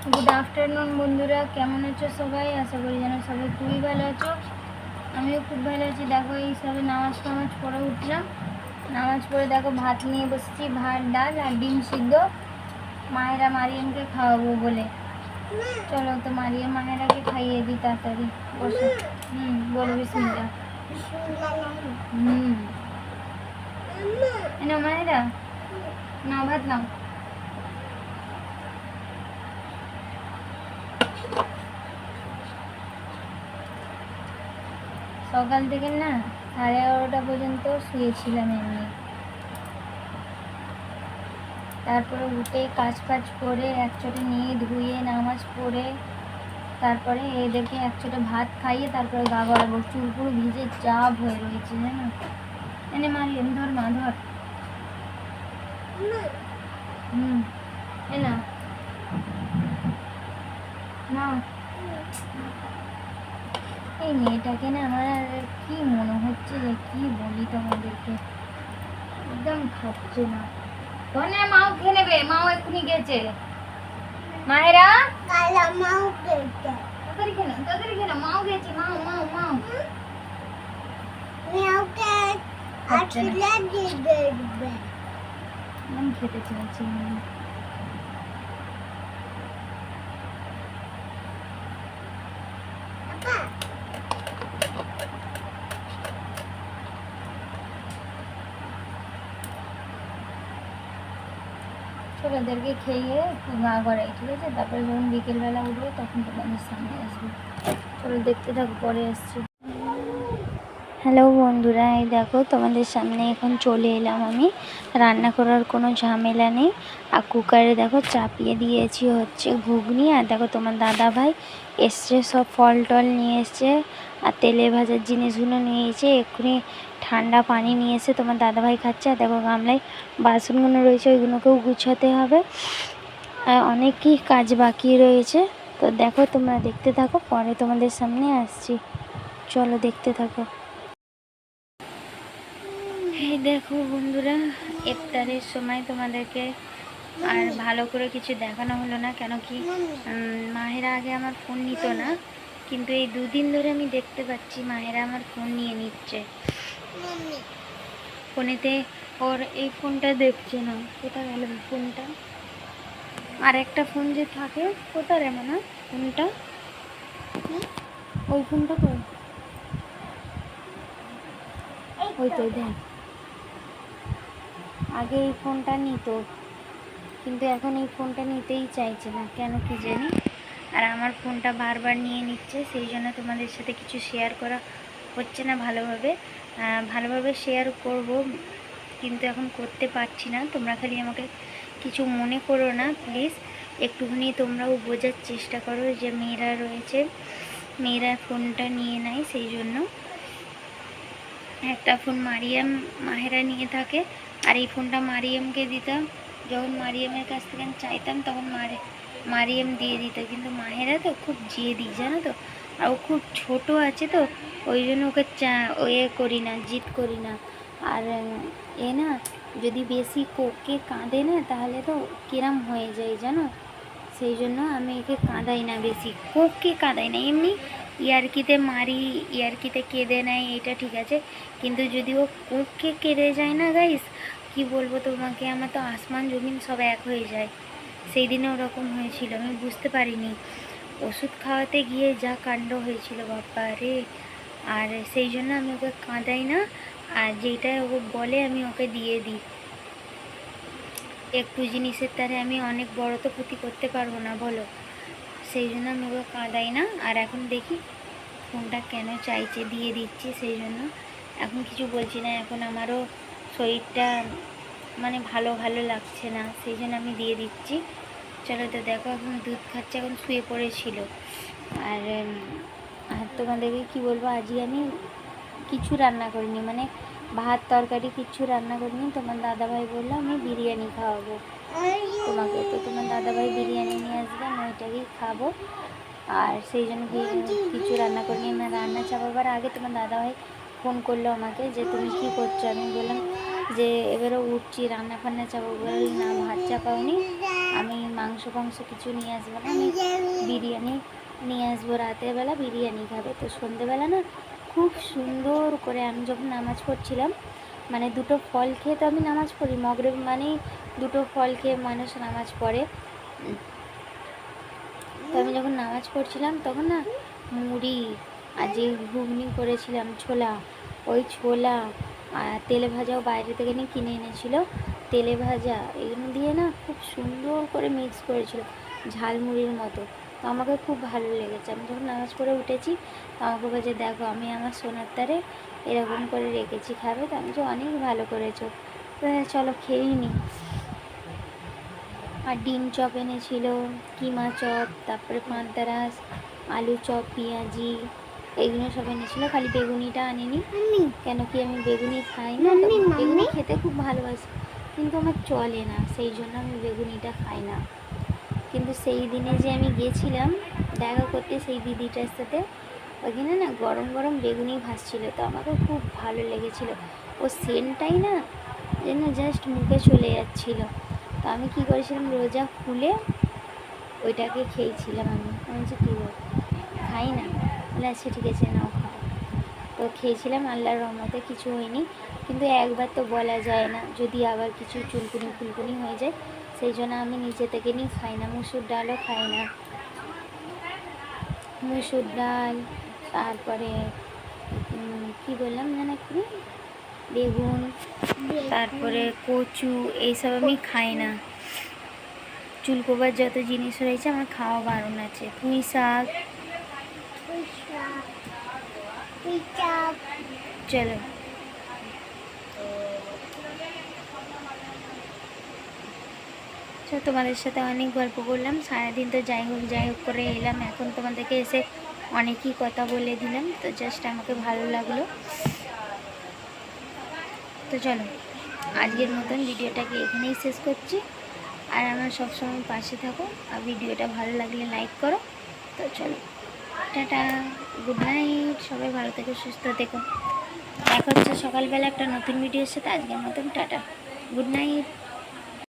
Good afternoon বন্ধুরা। কেমন আছো সবাই? আশা করি যেন সবাই খুবই ভালো আছো। আমিও খুব ভালো আছি। দেখো, এই সবে নামাজ টামাজ পড়ে উঠলাম। নামাজ পড়ে দেখো, ভাত নিয়ে বসছি, ভাত, ডাল আর ডিম সিদ্ধ। মায়েরা মারিয়ামকে খাওয়াবো বলে। চলো তো মারিয়াম মায়েরাকে খাইয়ে দিই তাড়াতাড়ি। বসো। হুম, বলবি বিসমিল্লা হুম। এনো মায়েরা। না ভাত নাও। সকাল থেকে না সাড়ে এগারোটা পর্যন্ত শুয়েছিলাম এমনি। তারপরে উঠে কাজ ফাজ করে একচোটে নিয়ে ধুয়ে নামাজ পড়ে, তারপরে এদেরকে একচোটে ভাত খাইয়ে তারপরে গা গড়াবো চুল পুরো ভিজে চাপ হয়ে রয়েছে জানো? এনে মারিয়াম ধর মা, ধর। হুম, এ না। না এই মেয়েটাকে না আমার কি মনে হচ্ছে যে কি বলি তোমাদেরকে? একদম খাচ্ছে না। ধনে মাও খেয়ে নেবে। মাও এক্ষুনি গেছে মায়েরা? মাও গেছে মাও মাও মাও খাচ্ছে না। একদম খেতে চাইছে না। ছোটোদেরকে খেয়ে একটু গা গড়াই, ঠিক আছে? তারপরে যখন বিকেলবেলা উঠবে, তখন তোমাদের সামনে আসবে। চলো দেখতে থাকো, পরে আসছি। হ্যালো বন্ধুরা, এই দেখো তোমাদের সামনে এখন চলে এলাম আমি। রান্না করার কোনো ঝামেলা নেই। আর কুকারে দেখো চাপিয়ে দিয়েছি হচ্ছে ঘুগনি। আর দেখো তোমার দাদা ভাই এসছে, সব ফল টল নিয়ে এসছে আর তেলে ভাজার জিনিসগুলো নিয়ে এসে এক্ষুনি ঠান্ডা পানি নিয়ে এসে তোমার দাদা ভাই খাচ্ছে। আর দেখো গামলায় বাসনগুলো রয়েছে, ওইগুলোকেও গুছাতে হবে। আর অনেকই কাজ বাকি রয়েছে। তো দেখো, তোমরা দেখতে থাকো, পরে তোমাদের সামনে আসছি। চলো দেখতে থাকো। এই দেখো বন্ধুরা, ইফতারের সময় তোমাদেরকে আর ভালো করে কিছু দেখানো হলো না কেন কি মাহেরা আগে আমার ফোন নিত না কিন্তু এই দুদিন ধরে আমি দেখতে পাচ্ছি মাহেরা আমার ফোন নিয়ে নিচ্ছে। ফোনেতে ওর এই ফোনটা দেখছে না কোথায় গেল ফোনটা আর একটা ফোন যে থাকে কোথায় রে না ফোনটা ওই ফোনটা কই ওই তো দেখ। আগে এই ফোনটা নিত। কিন্তু এখন এই ফোনটা নিতেই চাইছে না। কেন কি জানি? আর আমার ফোনটা বারবার নিয়ে নিচ্ছে, সেই জন্য তোমাদের সাথে কিছু শেয়ার করা হচ্ছে না ভালোভাবে। ভালোভাবে শেয়ার করব, কিন্তু এখন করতে পারছি না। তোমরা খালি আমাকে কিছু মনে করো না প্লিজ একটুখানি তোমরাও বোঝার চেষ্টা করো যে মেয়েরা রয়েছে, মেয়েরা ফোনটা নিয়ে নেয়, সেই জন্য। একটা ফোন মারিয়াম মাহেরা নিয়ে থাকে, আর এই ফোনটা মারিয়ামকে দিতাম। যখন মারিয়ামের কাছ থেকে আমি চাইতাম, তখন মারে, মারিয়াম দিয়ে দিত। কিন্তু মাহেরা তো খুব জেদি, জানো তো? আর ও খুব ছোট আছে তো, ওই জন্য ওকে চা এ করি না, জিদ করি না। আর এ না, যদি বেশি কোকে কাঁদে না, তাহলে তো কিরাম হয়ে যায়, জানো? সেই জন্য আমি একে কাঁদাই না বেশি কোককে কাঁদাই না। এমনি ইয়ারকিতে মারি, ইয়ারকিতে কেঁদে নেয়, এটা ঠিক আছে। কিন্তু যদি ও কোককে কেঁদে যায় না গাইস কি বলব তোমাকে? আমার তো আসমান, জমিন সব এক হয়ে যায়। সেই দিনে ওরকম হয়েছিল, আমি বুঝতে পারিনি। ওষুধ খাওয়াতে গিয়ে যা কাণ্ড হয়েছিল, বাপ্পা রে। আর সেই জন্য আমি ওকে কাঁদাই না, আর যেটা ও বলে আমি ওকে দিয়ে দিই। একটু জিনিসের তারে আমি অনেক বড় তো ক্ষতি করতে পারব না, বলো। সেই জন্য আমি ওকে কাঁদাই না, আর এখন দেখি ফোনটা কেন চাইছে, দিয়ে দিচ্ছি, সেই জন্য। এখন কিছু বলছি না, এখন আমারও শরীরটা মানে ভালো ভালো লাগছে না, সেই জন্য আমি দিয়ে দিচ্ছি। চলো তো দেখো, এখন দুধ খাচ্ছে, এখন শুয়ে পড়েছিল। আর আর তোমাদেরকে কি বলব আজকে আমি কিছু রান্না করিনি মানে ভাত, তরকারি কিচ্ছু রান্না করিনি। তোমার দাদাভাই বলল, আমি বিরিয়ানি খাওয়াবো। তোমাকে তো তোমার দাদাভাই বিরিয়ানি নিয়ে আসবে, আমি ওইটাকেই খাব। আর সেই জন্য কিছু রান্না করিনি, আমি রান্না চাপাবার আগে তোমার দাদাভাই ফোন করল আমাকে যে, তুমি কি করছ? আমি বললাম যে এবারে উঠছি রান্না ফান্না চাপো না, ভাত চাপাওনি। আমি মাংস ফাংস কিছু নিয়ে আসব না, আমি বিরিয়ানি নিয়ে আসব রাতের বেলা বিরিয়ানি খাবে। তো সন্ধেবেলা না খুব সুন্দর করে আমি যখন নামাজ পড়ছিলাম মানে দুটো ফল খেয়ে তো আমি নামাজ পড়ি মগরে মানেই দুটো ফল খেয়ে মানুষ নামাজ পড়ে। তো আমি যখন নামাজ পড়ছিলাম, তখন না মুড়ি আর যে ঘুগনি করেছিলাম ছোলা, ওই ছোলা তেলে ভাজাও বাইরে থেকে নিয়ে কিনে এনেছিল। তেলে ভাজা, এগুলো দিয়ে না খুব সুন্দর করে মিক্স করেছিল, ঝালমুড়ির মতো। তো আমাকে খুব ভালো লেগেছে। আমি যখন নামাজ পড়ে উঠেছি, তো আমাকে বলছে, দেখো, আমি আমার সোনার তারে এরকম করে রেখেছি খাবে, তো আমি যে অনেক ভালো করেছ। তো চলো খেয়েই নিই আর ডিম চপ এনেছিল, কিমা চপ, তারপরে পান্তারাস আলু চপ, পেঁয়াজি এইগুলো সব এনেছিল খালি বেগুনিটা আনিনি। কেন কি আমি বেগুনি খাই না বেগুনি খেতে খুব ভালোবাসি কিন্তু আমার চলে না সেই জন্য আমি বেগুনিটা খাই না। কিন্তু সেই দিনে যে আমি গিয়েছিলাম দেখা করতে সেই দিদিটার সাথে ওইখানে না গরম গরম বেগুনি ভাসছিল তো আমাকে খুব ভালো লেগেছিল। ও সেন্টটাই না যেন জাস্ট মুখে চলে যাচ্ছিল। তো আমি কী করেছিলাম রোজা খুলে ওইটাকে খেয়েছিলাম আমি। আমি বলছি কী খাই না। ঠিক আছে, নাও খাও। তো খেয়েছিলাম, আল্লাহর রহমতে কিছু হয়নি। কিন্তু একবার তো বলা যায় না, যদি আবার কিছু চুলকুনি ফুলকুনি হয়ে যায়, সেই জন্য আমি নিজে থেকে নিয়ে খাই না, মুসুর ডালও খাই না। মুসুর ডাল, তারপরে কি বললাম জানা কি বেগুন, তারপরে কচু, এইসব আমি খাই না। চুলকোবার যত জিনিস রয়েছে, আমার খাওয়া বারণ আছে। পুঁই শাক চলো। তো তোমাদের সাথে অনেক গল্প করলাম, সারাদিন তো যাই হোক যাই হোক করে এলাম, এখন তোমাদেরকে এসে অনেকই কথা বলে দিলাম, তো জাস্ট আমাকে ভালো লাগল। তো চলো, আজকের মতন ভিডিওটাকে এখানেই শেষ করছি, আর আমার সবসময় পাশে থাকো, আর ভিডিওটা ভালো লাগলে লাইক করো, তো চলো, টাটা। গুড নাইট সবাই ভালো থেকে, সুস্থ থেকো। দেখা হচ্ছে সকালবেলা একটা নতুন ভিডিওর সাথে। আজকের মতন, টাটা। Good night